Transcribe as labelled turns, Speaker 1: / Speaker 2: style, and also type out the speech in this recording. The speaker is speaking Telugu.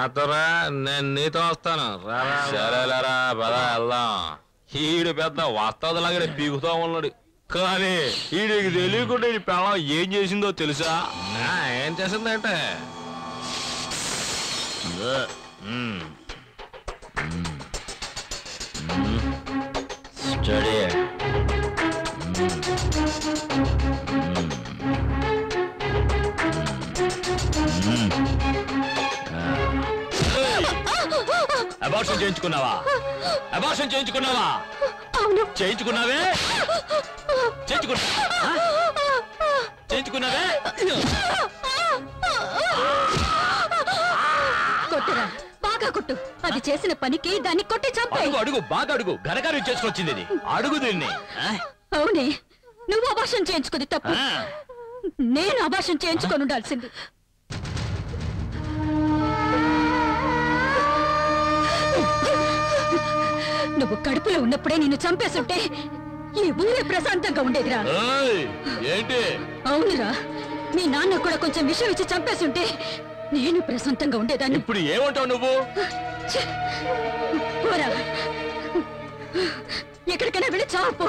Speaker 1: నాతోరా నేను నీతో వస్తాను. సరేలేరా పద వెళ్దాం. ఈడు పెద్ద వస్తాదులాగానే పీకుతా ఉన్నాడు. కానీ ఈడికి తెలియకుండా ఈ పెళ్ళం ఏం చేసిందో తెలుసా? ఏం చేసిందంటే?
Speaker 2: స్టడీ. అబార్షన్ చేయించుకున్నావా? అబార్షన్ చేయించుకున్నావా?
Speaker 3: అవును.
Speaker 2: చేయించుకున్నావే? చేయించుకున్నా? చేయించుకున్నావే?
Speaker 3: కొట్టురా. బాగా కొట్టు. అది చేసిన పనికి దాన్ని కొట్టి చంపాయి.
Speaker 2: అడుగు అడుగు బాగా అడుగు. గరగారు చేసుకొచ్చింది ఇది. అడుగు దీన్ని?
Speaker 3: అవునే. నువ్వు అభాషణ చేయించుకుంది తప్పు. నేను అభాషణ చేయించుకొని ఉండాల్సింది. నువ్వు కడుపులో ఉన్నప్పుడే నిన్ను చంపేస్తుంటే ఈ ఊరే ప్రశాంతంగా ఉండేదిరా.
Speaker 2: ఏంటి?
Speaker 3: అవునురా మీ నాన్న కూడా కొంచెం విషయం ఇచ్చి చంపేస్తుంటే నేను ప్రశాంతంగా ఉండేదాన్ని.
Speaker 2: ఇప్పుడు ఏమంటావు నువ్వు!
Speaker 3: పోరా. ఎక్కడికైనా వెళ్ళి చావు పో.